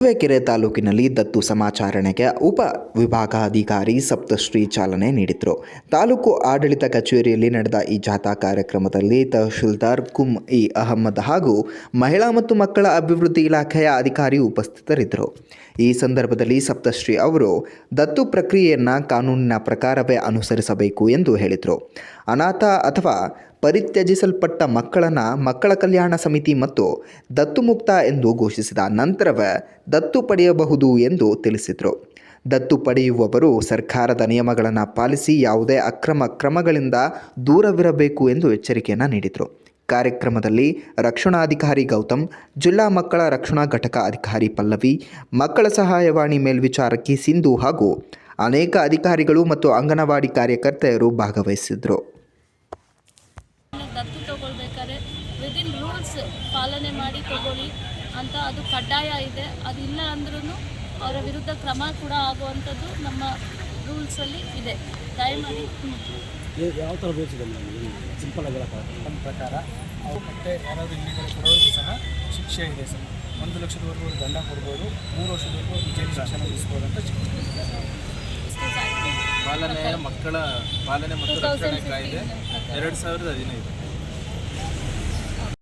ತುರುವೇಕೆರೆ ತಾಲೂಕಿನಲ್ಲಿ ದತ್ತು ಸಮಾಚಾರಣೆಗೆ ಉಪ ವಿಭಾಗಾಧಿಕಾರಿ ಸಪ್ತಶ್ರೀ ಚಾಲನೆ ನೀಡಿದರು. ತಾಲೂಕು ಆಡಳಿತ ಕಚೇರಿಯಲ್ಲಿ ನಡೆದ ಈ ಜಾಥಾ ಕಾರ್ಯಕ್ರಮದಲ್ಲಿ ತಹಶೀಲ್ದಾರ್ ಕುಂ ಇ ಅಹಮ್ಮದ್ ಹಾಗೂ ಮಹಿಳಾ ಮತ್ತು ಮಕ್ಕಳ ಅಭಿವೃದ್ಧಿ ಇಲಾಖೆಯ ಅಧಿಕಾರಿ ಉಪಸ್ಥಿತರಿದ್ದರು. ಈ ಸಂದರ್ಭದಲ್ಲಿ ಸಪ್ತಶ್ರೀ ಅವರು, ದತ್ತು ಪ್ರಕ್ರಿಯೆಯನ್ನು ಕಾನೂನಿನ ಪ್ರಕಾರವೇ ಅನುಸರಿಸಬೇಕು ಎಂದು ಹೇಳಿದರು. ಅನಾಥ ಅಥವಾ ಪರಿತ್ಯಜಿಸಲ್ಪಟ್ಟ ಮಕ್ಕಳನ್ನು ಮಕ್ಕಳ ಕಲ್ಯಾಣ ಸಮಿತಿ ಮತ್ತು ದತ್ತು ಮುಕ್ತ ಎಂದು ಘೋಷಿಸಿದ ನಂತರವೇ ದತ್ತು ಪಡೆಯಬಹುದು ಎಂದು ತಿಳಿಸಿದರು. ದತ್ತು ಪಡೆಯುವವರು ಸರ್ಕಾರದ ನಿಯಮಗಳನ್ನು ಪಾಲಿಸಿ ಯಾವುದೇ ಅಕ್ರಮ ಕ್ರಮಗಳಿಂದ ದೂರವಿರಬೇಕು ಎಂದು ಎಚ್ಚರಿಕೆಯನ್ನು ನೀಡಿದರು. ಕಾರ್ಯಕ್ರಮದಲ್ಲಿ ರಕ್ಷಣಾಧಿಕಾರಿ ಗೌತಮ್, ಜಿಲ್ಲಾ ಮಕ್ಕಳ ರಕ್ಷಣಾ ಘಟಕ ಅಧಿಕಾರಿ ಪಲ್ಲವಿ, ಮಕ್ಕಳ ಸಹಾಯವಾಣಿ ಮೇಲ್ವಿಚಾರಕಿ ಸಿಂಧು ಹಾಗೂ ಅನೇಕ ಅಧಿಕಾರಿಗಳು ಮತ್ತು ಅಂಗನವಾಡಿ ಕಾರ್ಯಕರ್ತೆಯರು ಭಾಗವಹಿಸಿದರು. ದತ್ತು ತಗೊಳ್ಬೇಕಾದ್ರೆ ವಿದಿನ್ ರೂಲ್ಸ್ ಪಾಲನೆ ಮಾಡಿ ತಗೊಳ್ಳಿ ಅಂತ ಅದು ಕಡ್ಡಾಯ ಇದೆ. ಅದು ಇಲ್ಲ ಅಂದ್ರೂ ಅವರ ವಿರುದ್ಧ ಕ್ರಮ ಕೂಡ ಆಗುವಂಥದ್ದು ನಮ್ಮ ರೂಲ್ಸಲ್ಲಿ ಇದೆ. ದಯಮಾಡಿ. ಯಾವ ಥರ ರೂಲ್ಸ್ ಇದೆ ಮೇಡಮ್? ಸಿಂಪಲ್ ಆಗಿ ನಮ್ಮ ಪ್ರಕಾರ ಅವು ಮತ್ತೆ ಯಾರಾದರೂ ಇಲ್ಲಿಗಳು ಕೊಡೋದು ಸಹ ಶಿಕ್ಷೆ ಇದೆ ಸರ್. ಒಂದು ಲಕ್ಷದವರೆಗೂ ಅವ್ರು ದಂಡ ಕೊಡ್ಬೋದು ಮೂರು ವರ್ಷದವರೆಗೂ ಜೈಲು ಶಿಕ್ಷಣ ವಿಧಿಸ್ಬೋದು ಅಂತ ಪಾಲನೆ ಮಕ್ಕಳ ಪಾಲನೆ ಮತ್ತು ರಕ್ಷಣೆ ಕಾಯ್ದೆ. ಎರಡು ಸಾವಿರದ ಹದಿನೈದು.